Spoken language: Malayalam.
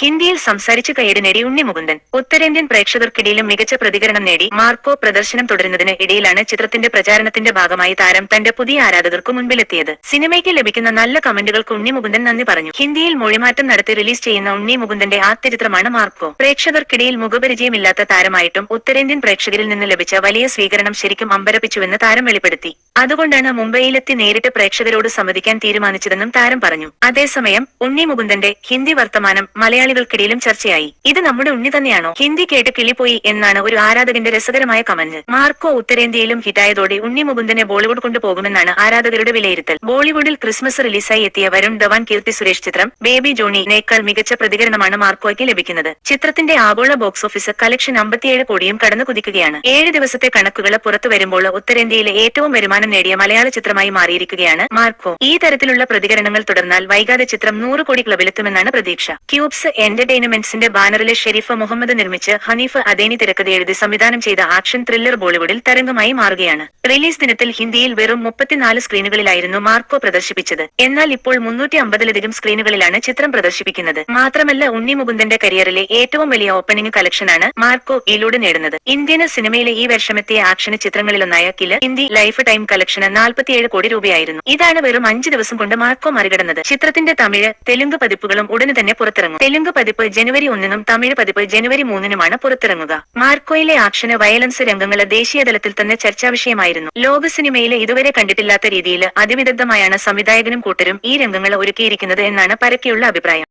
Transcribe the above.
ഹിന്ദിയിൽ സംസാരിച്ചു കയറി നേടി ഉണ്ണി മുകുന്ദൻ ഉത്തരേന്ത്യൻ പ്രേക്ഷകർക്കിടയിലും മികച്ച പ്രതികരണം നേടി മാർക്കോ പ്രദർശനം തുടരുന്നതിന് ഇടയിലാണ് ചിത്രത്തിന്റെ പ്രചാരണത്തിന്റെ ഭാഗമായി താരം തന്റെ പുതിയ ആരാധകർക്ക് മുൻപിലെത്തിയത്. സിനിമയ്ക്ക് ലഭിക്കുന്ന നല്ല കമന്റുകൾക്ക് ഉണ്ണി മുകുന്ദൻ നന്ദി പറഞ്ഞു. ഹിന്ദിയിൽ മൊഴിമാറ്റം നടത്തി റിലീസ് ചെയ്യുന്ന ഉണ്ണി മുകുന്ദന്റെ ആദ്യ ചിത്രമാണ് മാർക്കോ. പ്രേക്ഷകർക്കിടയിൽ മുഖപരിചയമില്ലാത്ത താരമായിട്ടും ഉത്തരേന്ത്യൻ പ്രേക്ഷകരിൽ നിന്ന് ലഭിച്ച വലിയ സ്വീകരണം ശരിക്കും അമ്പരപ്പിച്ചുവെന്ന് താരം വെളിപ്പെടുത്തി. അതുകൊണ്ടാണ് മുംബൈയിലെത്തി നേരിട്ട് പ്രേക്ഷകരോട് സംവദിക്കാൻ തീരുമാനിച്ചതെന്നും താരം പറഞ്ഞു. അതേസമയം ഉണ്ണി മുകുന്ദന്റെ ഹിന്ദി വർത്തമാനം മലയാളികൾക്കിടയിലും ചർച്ചയായി. ഇത് നമ്മുടെ ഉണ്ണി തന്നെയാണോ? ഹിന്ദി കേട്ട് കിളിപ്പോയി എന്നാണ് ഒരു ആരാധകന്റെ രസകരമായ കമന്റ്. മാർക്കോ ഉത്തരേന്ത്യയിലും ഹിറ്റായതോടെ ഉണ്ണി മുകുന്ദനെ ബോളിവുഡ് കൊണ്ടുപോകുമെന്നാണ് ആരാധകരുടെ വിലയിരുത്തൽ. ബോളിവുഡിൽ ക്രിസ്മസ് റിലീസായി എത്തിയ വരുൺ ധവാൻ കീർത്തി സുരേഷ് ചിത്രം ബേബി ജോണിനേക്കാൾ മികച്ച പ്രതികരണമാണ് മാർക്കോയ്ക്ക് ലഭിക്കുന്നത്. ചിത്രത്തിന്റെ ആഗോള ബോക്സ് ഓഫീസ് കളക്ഷൻ അമ്പത്തിയേഴ് കോടിയും കടന്നു കുതിക്കുകയാണ് ഏഴ് ദിവസത്തെ കണക്കുകൾ പുറത്തു വരുമ്പോൾ ഉത്തരേന്ത്യയിലെ ഏറ്റവും വരുമാനം നേടിയ മലയാള ചിത്രമായി മാറിയിരിക്കുകയാണ് മാർക്കോ. ഈ തരത്തിലുള്ള പ്രതികരണങ്ങൾ തുടർന്നാൽ വൈകാതെ ചിത്രം നൂറ് കോടി ക്ലബിലെത്തുമെന്നാണ് പ്രതീക്ഷ. ക്യൂബ്സ് എന്റർടൈൻമെന്റ്സിന്റെ ബാനറിലെ ഷെരീഫ് മുഹമ്മദ് നിർമ്മിച്ച് ഹനീഫ് അദേനി തിരക്കഥ എഴുതി സംവിധാനം ചെയ്ത ആക്ഷൻ ത്രില്ലർ ബോളിവുഡിൽ തരംഗമായി മാറുകയാണ്. റിലീസ് ദിനത്തിൽ ഹിന്ദിയിൽ വെറും മുപ്പത്തിനാല് സ്ക്രീനുകളിലായിരുന്നു മാർക്കോ പ്രദർശിപ്പിച്ചത്. എന്നാൽ ഇപ്പോൾ മുന്നൂറ്റി അമ്പതിലധികം സ്ക്രീനുകളിലാണ് ചിത്രം പ്രദർശിപ്പിക്കുന്നത്. മാത്രമല്ല ഉണ്ണി മുകുന്ദന്റെ കരിയറിലെ ഏറ്റവും വലിയ ഓപ്പണിംഗ് കളക്ഷനാണ് മാർക്കോ ഇതിലൂടെ നേടുന്നത്. ഇന്ത്യൻ സിനിമയിലെ ഈ വർഷമെത്തിയ ആക്ഷൻ ചിത്രങ്ങളിലൊന്നായ കില ഹിന്ദി ലൈഫ് ടൈം കളക്ഷന് നാൽപ്പത്തിയേഴ് കോടി രൂപയായിരുന്നു. ഇതാണ് വെറും അഞ്ച് ദിവസം കൊണ്ട് മാർക്കോ മറികടന്നത്. ചിത്രത്തിന്റെ തമിഴ് തെലുങ്ക് പതിപ്പുകളും ഉടനെ തന്നെ പുറത്തിറങ്ങും. തെലുങ്ക് പതിപ്പ് ജനുവരി ഒന്നിനും തമിഴ് പതിപ്പ് ജനുവരി മൂന്നിനുമാണ് പുറത്തിറങ്ങുക. മാർക്കോയിലെ ആക്ഷന് വയലൻസ് രംഗങ്ങൾ ദേശീയ തലത്തിൽ തന്നെ ചർച്ചാ വിഷയമായിരുന്നു. ലോക സിനിമയിൽ ഇതുവരെ കണ്ടിട്ടില്ലാത്ത രീതിയിൽ അതിവിദഗ്ധമായാണ് സംവിധായകനും കൂട്ടരും ഈ രംഗങ്ങൾ ഒരുക്കിയിരിക്കുന്നത് എന്നാണ് പരക്കെയുള്ള അഭിപ്രായം.